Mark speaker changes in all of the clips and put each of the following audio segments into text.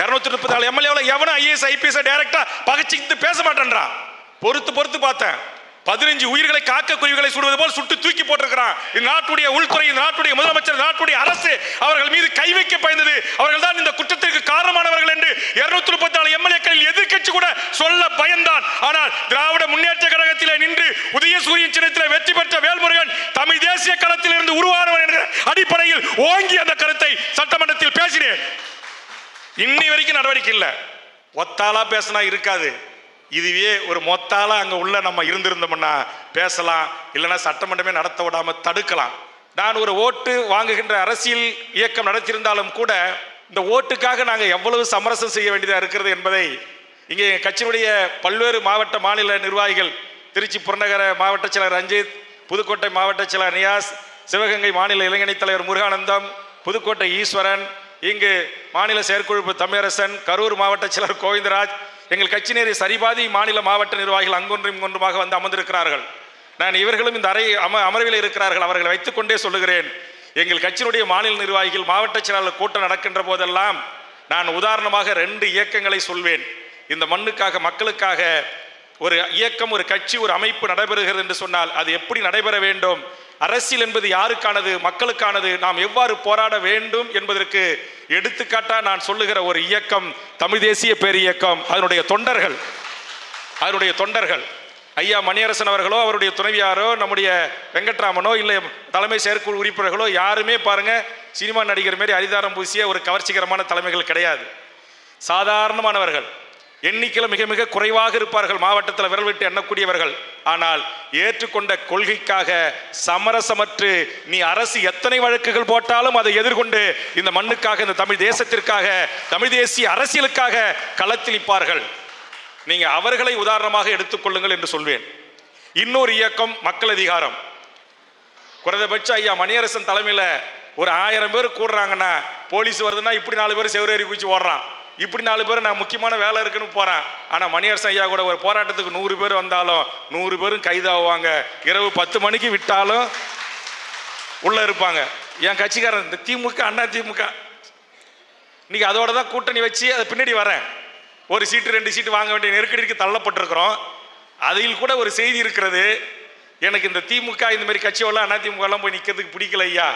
Speaker 1: இருநூத்தி முப்பத்தி நாலு எம்எல்ஏவில் எவனும் ஐஏஎஸ் ஐபிஎஸ் டைரக்டா பகச்சிக்கிட்டு பேச மாட்டேன்றான். பொறுத்து பொறுத்து பார்த்தேன். பதினஞ்சு உயிர்களை காக்க குருவிகளை சுடுவது போல் சுட்டு தூக்கி போட்டிருக்கிறான். இந்த நாட்டுடைய உள்துறை இந்த நாட்டுடைய முதலமைச்சர் நாட்டுடைய அரசு அவர்கள் மீது கை வைக்க பயந்தது. அவர்கள் தான் இந்த குற்றத்திற்கு காரணமானவர்கள் என்று இருநூத்தி முப்பத்தி நாலு எம்எல்ஏக்கள் எதிர்கட்சி கூட சொல்ல பயந்தான். ஆனால் திராவிட முன்னேற்ற கழகத்திலே நின்று உதயசூரியன் சின்னத்தில் வெற்றி பெற்ற வேல்முருகன் தமிழ் தேசிய களத்தில் இருந்து உருவானவர் என்ற அடிப்படையில் ஓங்கி அந்த கருத்தை சட்டமன்றத்தில் பேசினேன். இன்னி வரைக்கும் நடவடிக்கை இல்லை. ஒத்தாலாக பேசினா இருக்காது. இதுவே ஒரு மொத்தாலாக அங்கே உள்ள நம்ம இருந்திருந்தோம்னா பேசலாம் இல்லைன்னா சட்டமன்றமே நடத்த விடாமல் தடுக்கலாம். நான் ஒரு ஓட்டு வாங்குகின்ற அரசியல் இயக்கம் நடத்தியிருந்தாலும் கூட இந்த ஓட்டுக்காக நாங்கள் எவ்வளவு சமரசம் செய்ய வேண்டியதாக இருக்கிறது என்பதை இங்கே எங்கள் கட்சியினுடைய பல்வேறு மாவட்ட மாநில நிர்வாகிகள் திருச்சி புறநகர மாவட்ட செயலர் ரஞ்சித் புதுக்கோட்டை மாவட்ட செயலர் நியாஸ் சிவகங்கை மாநில இளைஞணி தலைவர் முருகானந்தம் புதுக்கோட்டை ஈஸ்வரன் இங்கு மாநில செயற்குழு தமிழரசன் கரூர் மாவட்ட செயலர் கோவிந்தராஜ் எங்கள் கட்சியினரை சரிபாதி மாநில மாவட்ட நிர்வாகிகள் அங்கொன்றும் இங்கொன்றுமாக வந்து அமர்ந்திருக்கிறார்கள். நான் இவர்களும் இந்த அறை அம அமர்வில் இருக்கிறார்கள் அவர்களை வைத்துக்கொண்டே சொல்லுகிறேன். எங்கள் கட்சியினுடைய மாநில நிர்வாகிகள் மாவட்ட செயலாளர் கூட்டம் நடக்கின்ற போதெல்லாம் நான் உதாரணமாக ரெண்டு இயக்கங்களை சொல்வேன். இந்த மண்ணுக்காக மக்களுக்காக ஒரு இயக்கம் ஒரு கட்சி ஒரு அமைப்பு நடைபெறுகிறது என்று சொன்னால் அது எப்படி நடைபெற வேண்டும்? அரசியல் என்பது யாருக்கானது மக்களுக்கானது நாம் எவ்வாறு போராட வேண்டும் என்பதற்கு எடுத்துக்காட்டா நான் சொல்லுகிற ஒரு இயக்கம் தமிழ் தேசிய பேர் இயக்கம் அதனுடைய தொண்டர்கள். அதனுடைய தொண்டர்கள். ஐயா மணியரசன் அவர்களோ அவருடைய துணைவியாரோ நம்முடைய வெங்கட்ராமனோ இல்லை தலைமை செயற்குழு உறுப்பினர்களோ யாருமே பாருங்க சினிமா நடிகர் மாரி அரிதாரம் பூசிய ஒரு கவர்ச்சிகரமான தலைமைகள் கிடையாது. சாதாரணமானவர்கள். எண்ணிக்கையில் மிக மிக குறைவாக இருப்பார்கள். மாவட்டத்தில் விரல் விட்டு எண்ணக்கூடியவர்கள். ஆனால் ஏற்றுக்கொண்ட கொள்கைக்காக சமரசமற்று நீ அரசு எத்தனை வழக்குகள் போட்டாலும் அதை எதிர்கொண்டு இந்த மண்ணுக்காக இந்த தமிழ் தேசத்திற்காக தமிழ் தேசிய அரசியலுக்காக களத்தில் நீங்கள் நீங்க அவர்களை உதாரணமாக எடுத்துக்கொள்ளுங்கள் என்று சொல்வேன். இன்னொரு இயக்கம் மக்கள் அதிகாரம். குறைந்தபட்ச ஐயா மணியரசன் தலைமையில் ஒரு ஆயிரம் பேர் கூடுறாங்கன்னா போலீஸ் வருதுன்னா இப்படி நாலு பேர் செவரேறி குச்சி ஓடுறான். இப்படி நாலு பேர் நான் முக்கியமான வேலை இருக்குன்னு போகிறேன் ஆனால் மணியரசன் ஐயா கூட ஒரு போராட்டத்துக்கு நூறு பேர் வந்தாலும் நூறு பேரும் கைதாகுவாங்க இரவு பத்து மணிக்கு விட்டாலும் உள்ளே இருப்பாங்க. என் கட்சிக்காரன் இந்த திமுக அண்ணா திமுக. இன்னைக்கு அதோட தான் கூட்டணி வச்சு அதை பின்னாடி வரேன். ஒரு சீட்டு ரெண்டு சீட்டு வாங்க வேண்டிய நெருக்கடிக்கு தள்ளப்பட்டிருக்கிறோம். அதில் கூட ஒரு செய்தி இருக்கிறது. எனக்கு இந்த திமுக இந்த மாதிரி கட்சியெல்லாம் அண்ணா திமுக போய் நிற்கிறதுக்கு பிடிக்கல ஐயா.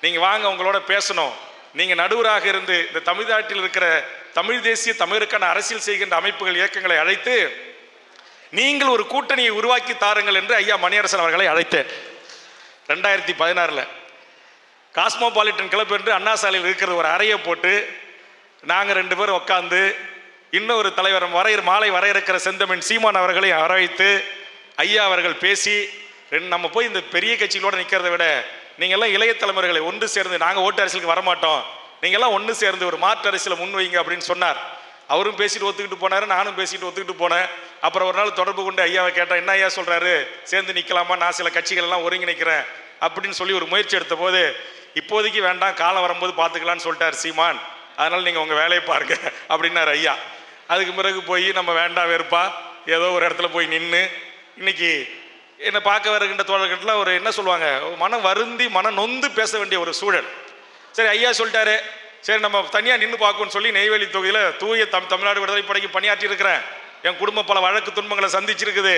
Speaker 1: நீங்கள் வாங்க உங்களோட பேசணும். நீங்கள் நடுவராக இருந்து இந்த தமிழ்நாட்டில் இருக்கிற தமிழ் தேசிய தமிழுக்கான அரசியல் செய்கின்ற அமைப்புகள் இயக்கங்களை அழைத்து நீங்கள் ஒரு கூட்டணியை உருவாக்கி தாருங்கள் என்று ஐயா மணியரசன் அவர்களை அழைத்தேன். ரெண்டாயிரத்தி பதினாறில் காஸ்மோபாலிட்டன் கிளப் என்று அண்ணா சாலையில் இருக்கிற ஒரு அறையை போட்டு நாங்கள் ரெண்டு பேரும் உட்காந்து இன்னொரு தலைவர் வரைய மாலை வர இருக்கிற செந்தமின் சீமான் அவர்களை வரவைத்து ஐயா அவர்கள் பேசி ரெண்டு நம்ம போய் இந்த பெரிய கட்சிகளோடு நிற்கிறத விட நீங்கள்லாம் இளைய தலைமுறைகளை ஒன்று சேர்ந்து நாங்கள் ஓட்டு அரசியலுக்கு வரமாட்டோம். நீங்கள்லாம் ஒன்று சேர்ந்து ஒரு மாற்று அரசியலை முன்வைங்க அப்படின்னு சொன்னார். அவரும் பேசிட்டு ஒத்துக்கிட்டு போனார் நானும் பேசிட்டு ஒத்துக்கிட்டு போனேன். அப்புறம் ஒரு நாள் தொடர்பு கொண்டு ஐயாவை கேட்டேன் என்ன ஐயா சொல்கிறாரு சேர்ந்து நிற்கலாமா நான் சில கட்சிகள் எல்லாம் ஒருங்கிணைக்கிறேன். அப்படின்னு சொல்லி ஒரு முயற்சி எடுத்த போது இப்போதைக்கு வேண்டாம் காலம் வரும்போது பார்த்துக்கலான்னு சொல்லிட்டார் சீமான். அதனால் நீங்கள் உங்கள் வேலையை பாருங்க அப்படின்னாரு ஐயா. அதுக்கு பிறகு போய் நம்ம வேண்டாம் வெறுப்பா ஏதோ ஒரு இடத்துல போய் நின்று இன்னைக்கு என்னை பார்க்க வருகின்ற தோழர்கள்லாம் ஒரு என்ன சொல்லுவாங்க மனம் வருந்தி மனம் நொந்து பேச வேண்டிய ஒரு சூழல். சரி ஐயா சொல்லிட்டாரு. சரி நம்ம தனியாக நின்று பார்க்கணும்னு சொல்லி நெய்வேலி தொகுதியில் தூய தம் தமிழ்நாடு விடுதலை படைக்கு பணியாற்றி இருக்கிறேன். என் குடும்பம் பல வழக்கு துன்பங்களை சந்திச்சிருக்குது.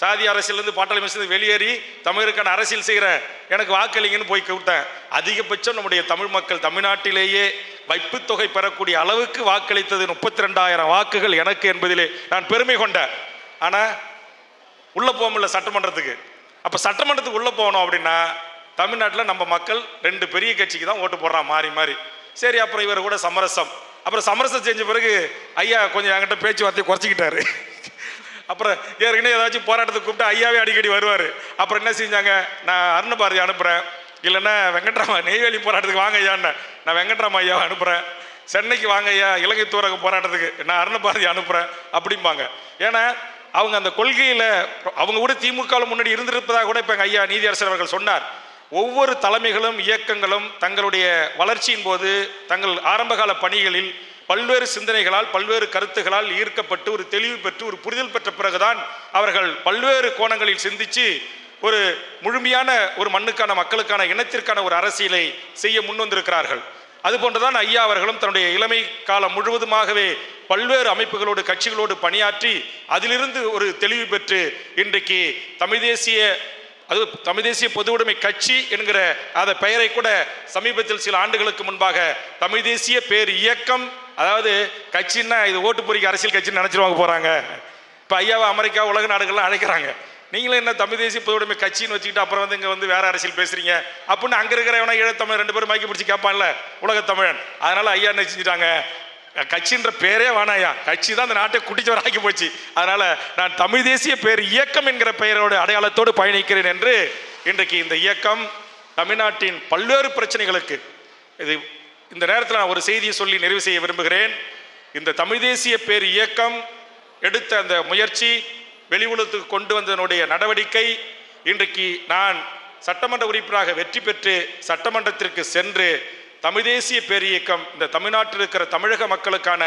Speaker 1: சாதி அரசியலேருந்து பாட்டாளி மிஷன் வெளியேறி தமிழருக்கான அரசியல் செய்கிறேன் எனக்கு வாக்களிங்கன்னு போய் கூப்பிட்டேன். அதிகபட்சம் நம்முடைய தமிழ் மக்கள் தமிழ்நாட்டிலேயே வைப்பு தொகை பெறக்கூடிய அளவுக்கு வாக்களித்தது முப்பத்தி ரெண்டாயிரம் வாக்குகள் எனக்கு என்பதிலே நான் பெருமை கொண்டேன். ஆனால் உள்ளே போக முடியல சட்டமன்றத்துக்கு. அப்போ சட்டமன்றத்துக்கு உள்ளே போகணும் அப்படின்னா தமிழ்நாட்டில் நம்ம மக்கள் ரெண்டு பெரிய கட்சிக்கு தான் ஓட்டு போடுறான் மாறி மாறி. சரி அப்புறம் இவர் கூட சமரசம். அப்புறம் சமரசம் செஞ்ச பிறகு ஐயா கொஞ்சம் என்கிட்ட பேச்சுவார்த்தையை குறைச்சிக்கிட்டாரு. அப்புறம் ஏற்கனவே ஏதாச்சும் போராட்டத்துக்கு கூப்பிட்டு ஐயாவே அடிக்கடி வருவார். அப்புறம் என்ன செஞ்சாங்க? நான் அருணபாரதி அனுப்புகிறேன் இல்லைன்னா வெங்கட்ராமா நெய்வேலி போராட்டத்துக்கு வாங்க ஐயான்னு. நான் வெங்கட்ராமா ஐயாவை அனுப்புகிறேன் சென்னைக்கு வாங்க ஐயா இலங்கை தூரக போராட்டத்துக்கு நான் அருணபாரதி அனுப்புகிறேன் அப்படிம்பாங்க. ஏன்னா அவங்க அந்த கொள்கையில் அவங்க கூட திமுகவில் முன்னாடி இருந்திருப்பதாக கூட இப்போ எங்கள் ஐயா நீதியரசர் அவர்கள் சொன்னார். ஒவ்வொரு தலைமைகளும் இயக்கங்களும் தங்களுடைய வளர்ச்சியின் போது தங்கள் ஆரம்பகால பணிகளில் பல்வேறு சிந்தனைகளால் பல்வேறு கருத்துகளால் ஈர்க்கப்பட்டு ஒரு தெளிவு பெற்று ஒரு புரிதல் பெற்ற பிறகுதான் அவர்கள் பல்வேறு கோணங்களில் சிந்திச்சு ஒரு முழுமையான ஒரு மண்ணுக்கான மக்களுக்கான இனத்திற்கான ஒரு அரசியலை செய்ய முன்வந்திருக்கிறார்கள் அதுபோன்றுதான் ஐயா அவர்களும் தன்னுடைய இளமை காலம் முழுவதுமாகவே பல்வேறு அமைப்புகளோடு கட்சிகளோடு பணியாற்றி அதிலிருந்து ஒரு தெளிவு பெற்று இன்றைக்கு தமிழ் தேசிய அது தமிழ் தேசிய பொது உடைமை கட்சி என்கிற அந்த பெயரை கூட சமீபத்தில் சில ஆண்டுகளுக்கு முன்பாக தமிழ் தேசிய பேர் இயக்கம் அதாவது கட்சின்னா இது ஓட்டு பொறிக்க அரசியல் கட்சின்னு நினைச்சிருவாங்க போறாங்க. இப்போ ஐயாவை அமெரிக்கா உலக நாடுகள்லாம் அழைக்கிறாங்க. நீங்களும் என்ன தமிழ் தேசிய பொது உடைமை கட்சின்னு வச்சுக்கிட்டு அப்புறம் வந்து இங்கே வந்து வேற அரசியல் பேசுறீங்க? அப்படின்னு அங்கே இருக்கிறவனா ஈழத்தமிழ் ரெண்டு பேரும் மைக்கி பிடிச்சி கேட்பான்ல உலகத்தமிழன் அதனால ஐயா என்ன செஞ்சுட்டாங்க? கட்சின்ற பேரே வேணாயா கட்சி தான் அந்த நாட்டை குட்டிச்சவர் ஆக்கி போச்சு. அதனால நான் தமிழ் தேசிய பேர் இயக்கம் என்கிற பெயரோடு அடையாளத்தோடு பயணிக்கிறேன் என்று இன்றைக்கு இந்த இயக்கம் தமிழ்நாட்டின் பல்வேறு பிரச்சனைகளுக்கு இது இந்த நேரத்தில் நான் ஒரு செய்தியை சொல்லி நிறைவு செய்ய விரும்புகிறேன். இந்த தமிழ் தேசிய பேர் இயக்கம் எடுத்த அந்த முயற்சி வெளி உலகத்துக்கு கொண்டு வந்ததனுடைய நடவடிக்கை இன்றைக்கு நான் சட்டமன்ற உறுப்பினராக வெற்றி பெற்று சட்டமன்றத்திற்கு சென்று தமிழ் தேசிய பேரியக்கம் இந்த தமிழ்நாட்டில் இருக்கிற தமிழக மக்களுக்கான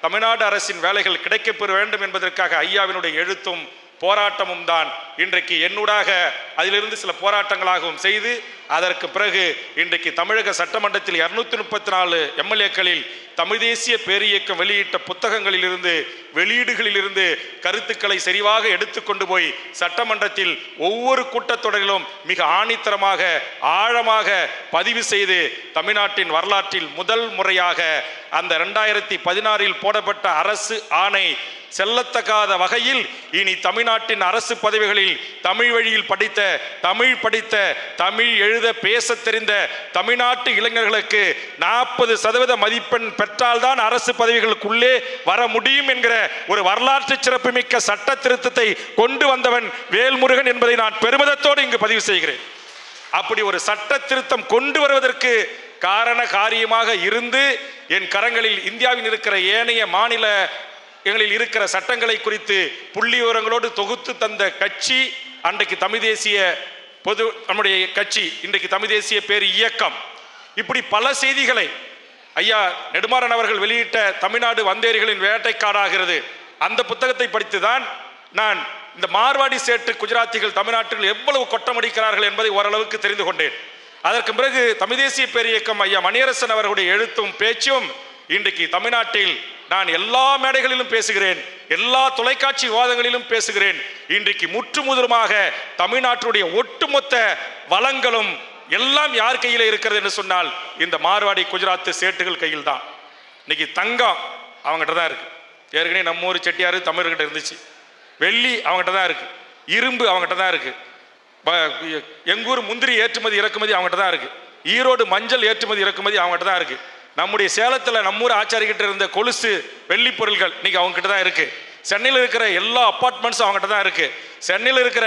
Speaker 1: தமிழ்நாடு அரசின் வேலைகள் கிடைக்கப்பெற வேண்டும் என்பதற்காக ஐயாவினுடைய எழுத்தும் போராட்டமும் தான் இன்றைக்கு என்னூடாக அதிலிருந்து சில போராட்டங்களாகவும் செய்து அதற்கு பிறகு இன்றைக்கு தமிழக சட்டமன்றத்தில் இருநூத்தி முப்பத்தி நாலு எம்எல்ஏக்களில் தமிழ் தேசிய பேரியக்கம் வெளியிட்ட புத்தகங்களிலிருந்து வெளியீடுகளிலிருந்து கருத்துக்களை சரிவாக எடுத்துக்கொண்டு போய் சட்டமன்றத்தில் ஒவ்வொரு கூட்டத்தொடரிலும் மிக ஆணித்தரமாக ஆழமாக பதிவு செய்து தமிழ்நாட்டின் வரலாற்றில் முதல் முறையாக அந்த ரெண்டாயிரத்தி பதினாறில் போடப்பட்ட அரசு ஆணை செல்லத்தகாத வகையில் இனி தமிழ்நாட்டின் அரசு பதவிகளில் தமிழ் வழியில் படித்த தமிழ் படித்த தமிழ் எழுத பேச தெரிந்த தமிழ்நாட்டு இளைஞர்களுக்கு நாற்பது சதவீத மதிப்பெண் பெற்றால்தான் அரசு பதவிகளுக்குள்ளே வர முடியும் என்கிற ஒரு வரலாற்று சிறப்புமிக்க சட்ட திருத்தத்தை கொண்டு வந்தவன் வேல்முருகன் என்பதை நான் பெருமிதத்தோடு இங்கு பதிவு செய்கிறேன். அப்படி ஒரு சட்ட திருத்தம் கொண்டு வருவதற்கு காரண காரியமாக இருந்து என் கரங்களில் இந்தியாவில் இருக்கிற ஏனைய மாநில எங்களில் இருக்கிற சட்டங்களை குறித்து புள்ளிவிவரங்களோடு தொகுத்து தந்த கட்சி அன்றைக்கு தமிழ் தேசிய பொது நம்முடைய கட்சி இன்றைக்கு தமிழ் தேசிய பேர் இயக்கம். இப்படி பல செய்திகளை ஐயா நெடுமாறன் அவர்கள் வெளியிட்ட தமிழ்நாடு வந்தேரிகளின் வேட்டைக்காடாகிறது. அந்த புத்தகத்தை படித்துதான் நான் இந்த மார்வாடி சேட்டு குஜராத்திகள் தமிழ்நாட்டில் எவ்வளவு கொட்டமடிக்கிறார்கள் என்பதை ஓரளவுக்கு தெரிந்து கொண்டேன். அதற்கு பிறகு தமிழ் தேசிய பேரியக்கம் ஐயா மணியரசன் அவர்களுடைய எழுத்தும் பேச்சும் இன்றைக்கு தமிழ்நாட்டில் நான் எல்லா மேடைகளிலும் பேசுகிறேன் எல்லா தொலைக்காட்சி விவாதங்களிலும் பேசுகிறேன். இன்றைக்கு முற்றுமுதலுமாக தமிழ்நாட்டுடைய ஒட்டுமொத்த வளங்களும் எல்லாம் யார் கையில் இருக்கிறது என்று சொன்னால் இந்த மார்வாடி குஜராத் சேட்டுகள் கையில் தான் இன்னைக்கு தங்கம் அவங்ககிட்ட தான் இருக்கு. ஏற்கனவே நம்ம ஊர் செட்டியார் தமிழர்கிட்ட இருந்துச்சு. வெள்ளி அவங்ககிட்ட தான் இருக்கு. இரும்பு அவங்ககிட்ட தான் இருக்கு. ப- எங்கூர் முந்திரி ஏற்றுமதி இறக்குமதி அவங்ககிட்ட தான் இருக்கு. ஈரோடு மஞ்சள் ஏற்றுமதி இறக்குமதி அவங்ககிட்ட தான் இருக்கு. நம்முடைய சேலத்தில் நம்மூர் ஆச்சாரிக்கிட்ட இருந்த கொலுசு வெள்ளி பொருள்கள் இன்னைக்கு அவங்ககிட்ட தான் இருக்கு. சென்னையில் இருக்கிற எல்லா அப்பார்ட்மெண்ட்ஸும் அவங்ககிட்ட தான் இருக்கு. சென்னையில் இருக்கிற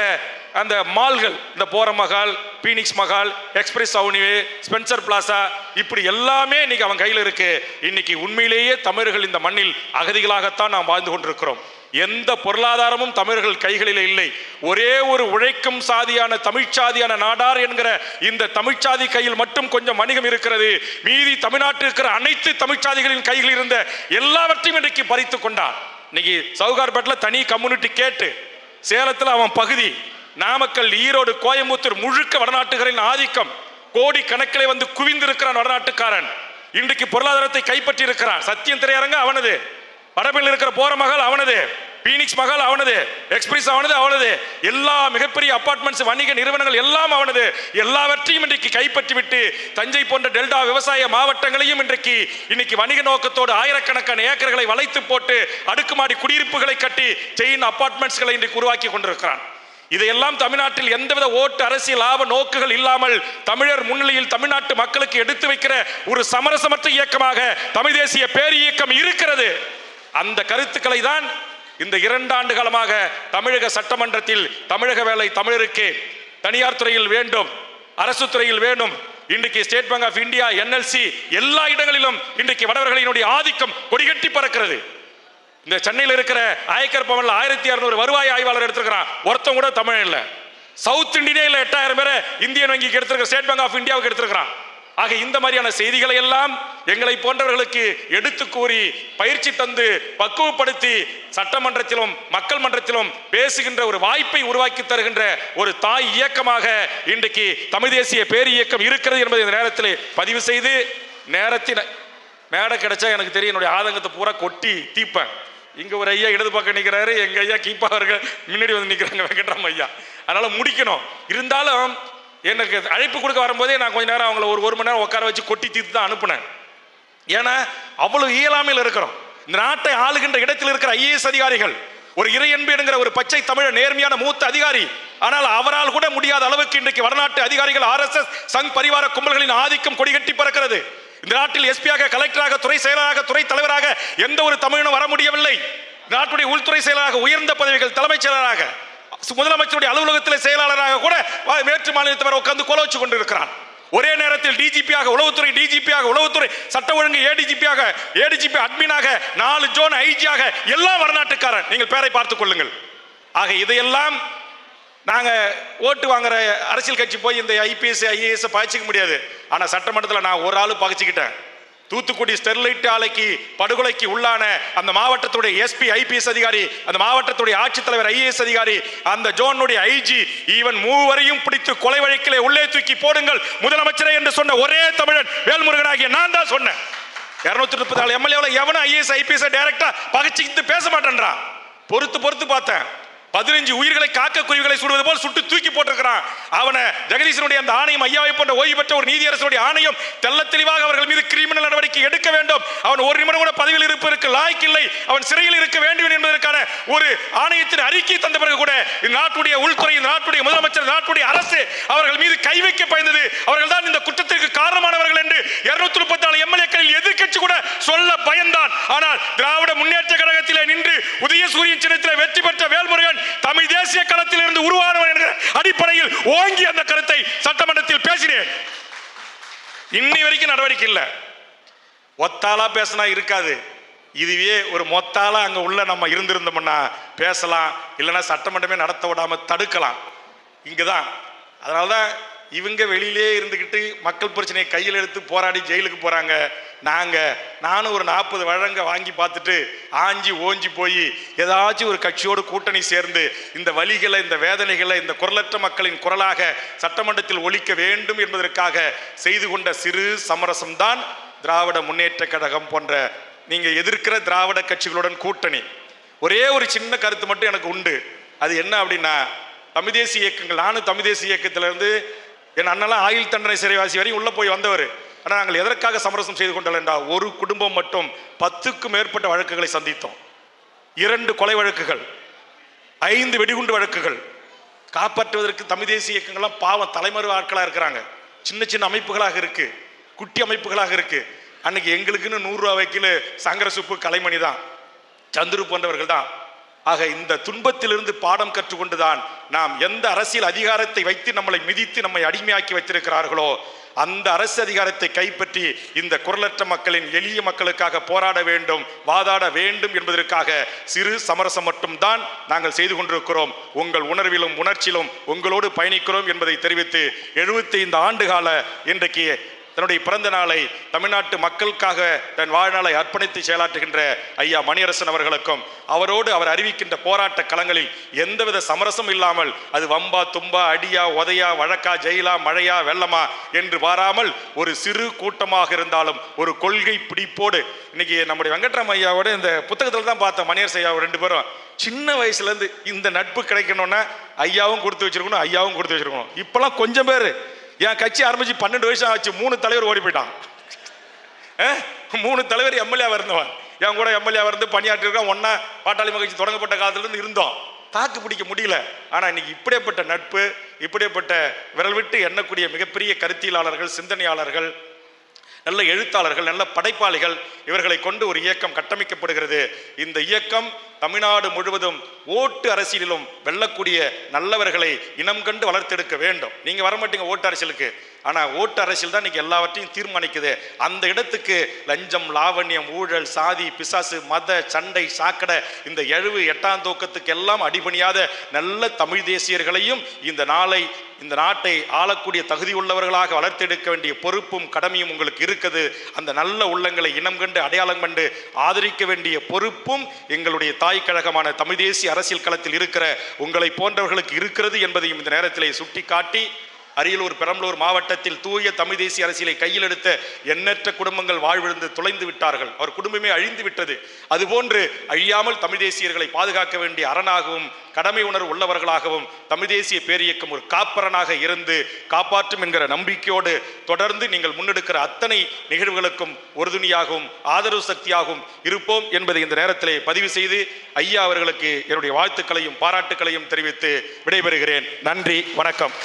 Speaker 1: அந்த மால்கள் இந்த போற mall Phoenix mall Express Avenue Spencer Plaza இப்படி எல்லாமே இன்னைக்கு அவன் கையில் இருக்கு. இன்னைக்கு உண்மையிலேயே தமிழர்கள் இந்த மண்ணில் அகதிகளாகத்தான் நாம் வாழ்ந்து கொண்டிருக்கிறோம். எந்த பொருளாதாரமும் தமிழர்கள் கைகளில் இல்லை. ஒரே ஒரு உழைக்கும் சாதியான தமிழ்ச்சாதியான நாடார் என்கிற இந்த தமிழ்ச்சாதி கையில் மட்டும் கொஞ்சம் வணிகம் இருக்கிறது. மீதி தமிழ்நாட்டில் இருக்கிற அனைத்து தமிழ்ச்சாதிகளின் கையில் இருந்த எல்லாவற்றையும் இன்றைக்கு பறித்து கொண்டான். இன்னைக்கு சவுகார்பேட்டில் தனி கம்யூனிட்டி கேட்டு சேலத்தில் அவன் பகுதி நாமக்கல் ஈரோடு கோயம்புத்தூர் முழுக்க வடநாட்டுகளின் ஆதிக்கம். கோடி கணக்கிலே வந்து குவிந்திருக்கிறான் வடநாட்டுக்காரன். இன்றைக்கு பொருளாதாரத்தை கைப்பற்றி இருக்கிறான் சத்தியம் திரையரங்க அவனது. வடபில் இருக்கிற போற மகள் அவனது. பீனிக்ஸ் மகள் அவனது எக்ஸ்பிரஸ் அவனது அவனது எல்லா மிகப்பெரிய அபார்ட்மெண்ட்ஸ் வணிக நிறுவனங்கள் எல்லாம் அவனது. எல்லாவற்றையும் இன்றைக்கு கைப்பற்றி விட்டு தஞ்சை போன்ற டெல்டா விவசாய மாவட்டங்களையும் இன்றைக்கு இன்னைக்கு வணிக நோக்கத்தோடு ஆயிரக்கணக்கான ஏக்கர்களை வளைத்து போட்டு அடுக்குமாடி குடியிருப்புகளை கட்டி செயின் அபார்ட்மெண்ட்ஸ்களை இன்றைக்கு உருவாக்கி கொண்டிருக்கிறான். இதையெல்லாம் தமிழ்நாட்டில் எந்தவித ஓட்டு அரசியல் லாப நோக்குகள் இல்லாமல் தமிழர் முன்னிலையில் தமிழ்நாட்டு மக்களுக்கு எடுத்து வைக்கிற ஒரு சமரசமற்ற இயக்கமாக தமிழ் தேசிய பேர் இயக்கம் இருக்கிறது. அந்த கருத்துக்களை தான் இந்த இரண்டு ஆண்டு காலமாக தமிழக சட்டமன்றத்தில் தமிழக வேலை தமிழருக்கு தனியார் துறையில் வேண்டும் அரசு துறையில் வேண்டும். இன்றைக்கு State Bank of India NLC எல்லா இடங்களிலும் இன்றைக்கு வடவர்களினுடைய ஆதிக்கம் கொடிகட்டி பறக்கிறது. இந்த சென்னையில் இருக்கிற ஆயக்கர் பவன்ல ஆயிரத்தி அறுநூறு வருவாய் ஆய்வாளர் எடுத்திருக்கிறான். ஒருத்தன் கூட தமிழ் இல்லை. சவுத் இந்தியனே எட்டாயிரம் பேரை இந்தியன் வங்கிக்கு எடுத்திருக்கிற ஸ்டேட் பேங்க் ஆஃப் இந்தியாவுக்கு எடுத்திருக்கிறான். ஆக இந்த மாதிரியான செய்திகளை எல்லாம் எங்களை போன்றவர்களுக்கு எடுத்து கூறி பயிற்சி தந்து பக்குவப்படுத்தி சட்டமன்றத்திலும் மக்கள் மன்றத்திலும் பேசுகின்ற ஒரு வாய்ப்பை உருவாக்கி தருகின்ற ஒரு தாய் இயக்கமாக இன்றைக்கு தமிழ் தேசிய பேர் இயக்கம் இருக்கிறது என்பதை இந்த நேரத்தில் பதிவு செய்து நேரத்தில் மேடை கிடைச்சா எனக்கு தெரியும் என்னுடைய ஆதங்கத்தை பூரா கொட்டி தீப்பேன். இங்கே ஒரு ஐயா இடது பக்கம் நிற்கிறாரு எங்கள் ஐயா கீப்பா அவர்கள் முன்னாடி வந்து நிற்கிறாங்க வெங்கட்ராம் ஐயா. அதனால் முடிக்கணும். இருந்தாலும் எனக்கு அழைப்பு கொடுக்க வரும்போதே நான் கொஞ்ச நேரம் அவங்கள ஒரு ஒரு மணி நேரம் உட்கார வச்சு கொட்டி தீர்த்து தான் அனுப்புனேன். ஏன்னா அவ்வளவு இயலாமையில் இருக்கிறோம். இந்த நாட்டை ஆளுகின்ற இடத்தில் இருக்கிற ஐஏஎஸ் அதிகாரிகள் ஒரு இறையன்பு என்கிற ஒரு பச்சை தமிழ நேர்மையான மூத்த அதிகாரி ஆனால் அவரால் கூட முடியாத அளவுக்கு இன்றைக்கு வடநாட்டு அதிகாரிகள் ஆர்எஸ்எஸ் சங் பரிவார கும்பல்களின் ஆதிக்கம் கொடிகட்டி பறக்கிறது. இந்த நாட்டில் எஸ்பியாக கலெக்டராக துறை செயலராக துறை தலைவராக எந்த ஒரு தமிழனும் வர முடியவில்லை. நாட்டுடைய உள்துறை செயலராக உயர்ந்த பதவிகள் தலைமைச் செயலராக. முதலமைச்சருடைய அலுவலகத்தில் செயலாளராக கூட வா- வேற்று மாநிலத்தவர் உட்கார்ந்து கொலை வச்சு கொண்டிருக்கிறான் ஒரே நேரத்தில் டிஜிபியாக உளவுத்துறை டிஜிபியாக உளவுத்துறை சட்ட ஒழுங்கு ஏடிஜிபியாக ஏடிஜிபி அட்மினாக நாலு ஜோன் ஐஜியாக எல்லாம் வரநாட்டுக்காரன் நீங்கள் பேரை பார்த்துக் கொள்ளுங்கள். ஆக இதையெல்லாம் நாங்கள் ஓட்டு வாங்குற அரசியல் கட்சி போய் இந்த ஐபிஎஸ் ஐஏஎஸ் பாய்ச்சிக்க முடியாது. ஆனால் சட்டமன்றத்தில் நான் ஒரு ஆளு பகிச்சுக்கிட்டேன் தூத்துக்குடி ஸ்டெர்லைட் ஆலைக்கு படுகொலைக்கு உள்ளான அந்த மாவட்டத்துடைய எஸ்பி ஐபிஎஸ் அதிகாரி அந்த மாவட்டத்துடைய ஆட்சித்தலைவர் ஐஏஎஸ் அதிகாரி அந்த ஜோனுடைய ஐஜி ஈவன் மூவரையும் பிடித்து கொலை வழக்கிலே உள்ளே தூக்கி போடுங்கள் முதலமைச்சரே என்று சொன்ன ஒரே தமிழன் வேல்முருகனாகிய நான் தான் சொன்னேன். இருநூத்தி முப்பத்தி நாலு எம்எல்ஏவில் எவனும் ஐஏஎஸ் ஐபிஎஸ் டைரக்டா பகச்சிக்கிட்டு பேச மாட்டேன்றான். பொறுத்து பொறுத்து பார்த்தேன். பதினஞ்சு உயிர்களை காக்க குருவிகளை சுடுவது போல் சுட்டு தூக்கி போட்டிருக்கிறான். அவனை ஜெகதீசனுடைய அந்த ஆணையம் ஐயாவை போன்ற ஓய்வு பெற்ற ஒரு நீதியரசனுடைய ஆணையம் தெல்ல தெளிவாக அவர்கள் மீது கிரிமினல் நடவடிக்கை எடுக்க வேண்டும். அவன் ஒரு நிமிடம் கூட பதவியில் இருப்பதற்கு லாய்க்கில்லை அவன் சிறையில் இருக்க வேண்டும் என்பதற்கான ஒரு ஆணையத்தின் அறிக்கை தந்த பிறகு கூட இந்த நாட்டுடைய உள்துறை நாட்டுடைய முதலமைச்சர் நாட்டுடைய அரசு அவர்கள் மீது கை வைக்க பயந்தது. அவர்கள் தான் இந்த குற்றத்திற்கு காரணமானவர்கள் என்று இருநூத்தி முப்பத்தி நாலு எம்எல்ஏக்களில் எதிர்க்கட்சி கூட சொல்ல பயந்தான். ஆனால் திராவிட முன்னேற்ற கழகத்திலே நின்று உதய சூரியன் சின்னத்தில் வெற்றி பெற்ற வேல்முருகன் தமிழ் தேசிய களத்தில் இருந்து உருவானவன் என்கிற அடிப்படையில் ஓங்கி அந்த கருத்தை சட்டமன்றத்தில் பேசினேன். இன்னி வரைக்கும் நடவடிக்கை இல்லை. ஒத்தாளா பேசினா இருக்காது. இதுவே ஒரு மொத்தாளா அங்க உள்ள நம்ம இருந்திருந்தோம்னா பேசலாம் இல்லைன்னா சட்டமன்றமே நடத்த விடாம தடுக்கலாம். இங்கதான். அதனாலதான் இவங்க வெளியிலே இருந்துக்கிட்டு மக்கள் பிரச்சனையை கையில் எடுத்து போராடி ஜெயிலுக்கு போகிறாங்க நாங்கள் நானும் ஒரு நாற்பது வழங்க வாங்கி பார்த்துட்டு ஆஞ்சி ஓஞ்சி போய் ஏதாச்சும் ஒரு கட்சியோடு கூட்டணி சேர்ந்து இந்த வழிகளை இந்த வேதனைகளை இந்த குரலற்ற மக்களின் குரலாக சட்டமன்றத்தில் ஒழிக்க வேண்டும் என்பதற்காக செய்து கொண்ட சிறு சமரசம்தான் திராவிட முன்னேற்ற கழகம் போன்ற நீங்கள் எதிர்க்கிற திராவிட கட்சிகளுடன் கூட்டணி. ஒரே ஒரு சின்ன கருத்து மட்டும் எனக்கு உண்டு. அது என்ன அப்படின்னா தமிழ் தேசிய இயக்கங்கள் நானும் தமிழ் தேசிய இயக்கத்திலேருந்து என் அண்ணெல்லாம் ஆயுள் தண்டனை சிறைவாசி வரையும் உள்ள போய் வந்தவர். ஆனால் நாங்கள் எதற்காக சமரசம் செய்து கொண்டோம் என்றால் ஒரு குடும்பம் மட்டும் பத்துக்கும் மேற்பட்ட வழக்குகளை சந்தித்தோம். இரண்டு கொலை வழக்குகள் ஐந்து வெடிகுண்டு வழக்குகள். காப்பாற்றுவதற்கு தமிழ் தேசிய இயக்கங்கள்லாம் பாவம் தலைமறை ஆட்களாக இருக்கிறாங்க. சின்ன சின்ன அமைப்புகளாக இருக்கு. குட்டி அமைப்புகளாக இருக்கு. அன்னைக்கு எங்களுக்குன்னு நூறுரூவா வைக்கல சங்கர சுப்பு கலைமணி தான். சந்துரு போன்றவர்கள் தான். ஆக இந்த துன்பத்திலிருந்து பாடம் கற்றுக்கொண்டுதான் நாம் எந்த அரசியல் அதிகாரத்தை வைத்து நம்மளை மிதித்து நம்மை அடிமையாக்கி வைத்திருக்கிறார்களோ அந்த அரசு அதிகாரத்தை கைப்பற்றி இந்த குரலற்ற மக்களின் எளிய மக்களுக்காக போராட வேண்டும் வாதாட வேண்டும் என்பதற்காக சிறு சமரசம் மட்டும்தான் நாங்கள் செய்து கொண்டிருக்கிறோம். உங்கள் உணர்விலும் உணர்ச்சியிலும் உங்களோடு பயணிக்கிறோம் என்பதை தெரிவித்து 75 ஆண்டுகால இன்றைக்கு தன்னுடைய பிறந்த நாளை தமிழ்நாட்டு மக்களுக்காக தன் வாழ்நாளை அர்ப்பணித்து செயலாற்றுகின்ற ஐயா மணியரசன் அவர்களுக்கும் அவரோடு அவர் அறிவிக்கின்ற போராட்ட களங்களில் எந்தவித சமரசம் இல்லாமல் அது வம்பா தும்பா அடியா உதையா வழக்கா ஜெயிலா மழையா வெள்ளமா என்று வாராமல் ஒரு சிறு கூட்டமாக இருந்தாலும் ஒரு கொள்கை பிடிப்போடு. இன்னைக்கு நம்முடைய வெங்கட்ராம ஐயாவோட இந்த புத்தகத்தில் தான் பார்த்தோம் மணியரசு ஐயாவை ரெண்டு பேரும். சின்ன வயசுலேருந்து இந்த நட்பு கிடைக்கணும்னா ஐயாவும் கொடுத்து வச்சிருக்கணும் ஐயாவும் கொடுத்து வச்சிருக்கணும். இப்போல்லாம் கொஞ்சம் பேர். என் கட்சி ஆரம்பிச்சு பன்னெண்டு வருஷம் ஆச்சு மூணு தலைவர் ஓடி போயிட்டான். மூணு தலைவர் எம்எல்ஏ இருந்தவன். என் கூட எம்எல்ஏ இருந்து பணியாற்றிருக்கான் ஒன்னா பாட்டாளி மகிழ்ச்சி தொடங்கப்பட்ட காலத்துல இருந்து இருந்தோம். தாக்கு பிடிக்க முடியல. ஆனா இன்னைக்கு இப்படிப்பட்ட நட்பு இப்படிப்பட்ட விரல் விட்டு எண்ணக்கூடிய மிகப்பெரிய கருத்தியலாளர்கள் சிந்தனையாளர்கள் நல்ல எழுத்தாளர்கள் நல்ல படைப்பாளிகள் இவர்களை கொண்டு ஒரு இயக்கம் கட்டமைக்கப்படுகிறது. இந்த இயக்கம் தமிழ்நாடு முழுவதும் ஓட்டு அரசியலிலும் வெல்லக்கூடிய நல்லவர்களை இனம் கண்டு வளர்த்தெடுக்க வேண்டும். நீங்கள் வர மாட்டீங்க ஓட்டு அரசியலுக்கு. ஆனால் ஓட்டு அரசியல் தான் இன்றைக்கி எல்லாவற்றையும் தீர்மானிக்குது. அந்த இடத்துக்கு லஞ்சம் லாவண்யம் ஊழல் சாதி பிசாசு மத சண்டை சாக்கடை இந்த எழுவு எட்டாம் தோக்கத்துக்கு எல்லாம் அடிபணியாத நல்ல தமிழ் தேசியர்களையும் இந்த நாளை இந்த நாட்டை ஆளக்கூடிய தகுதி உள்ளவர்களாக வளர்த்தெடுக்க வேண்டிய பொறுப்பும் கடமையும் உங்களுக்கு இருக்குது. அந்த நல்ல உள்ளங்களை இனம் கண்டு அடையாளம் கண்டு ஆதரிக்க வேண்டிய பொறுப்பும் எங்களுடைய தாய் கழகமான தமிழ் தேசிய அரசியல் களத்தில் இருக்கிற உங்களை போன்றவர்களுக்கு இருக்கிறது என்பதையும் இந்த நேரத்திலே சுட்டிக்காட்டி அரியலூர் பெரம்பலூர் மாவட்டத்தில் தூய தமிழ் தேசிய அரசியலை கையில் எடுத்த எண்ணற்ற குடும்பங்கள் வாழ்விழந்து தொலைந்து விட்டார்கள். அவர் குடும்பமே அழிந்து விட்டது. அதுபோன்று அழியாமல் தமிழ் தேசியர்களை பாதுகாக்க வேண்டிய அரணாகவும் கடமை உணர்வு உள்ளவர்களாகவும் தமிழ் தேசிய பேரியக்கம் ஒரு காப்பரனாக இருந்து காப்பாற்றும் என்கிற நம்பிக்கையோடு தொடர்ந்து நீங்கள் முன்னெடுக்கிற அத்தனை நிகழ்வுகளுக்கும் உறுதுணையாகவும் ஆதரவு சக்தியாகவும் இருப்போம் என்பதை இந்த நேரத்திலே பதிவு செய்து ஐயா அவர்களுக்கு என்னுடைய வாழ்த்துக்களையும் பாராட்டுக்களையும் தெரிவித்து விடைபெறுகிறேன். நன்றி வணக்கம்.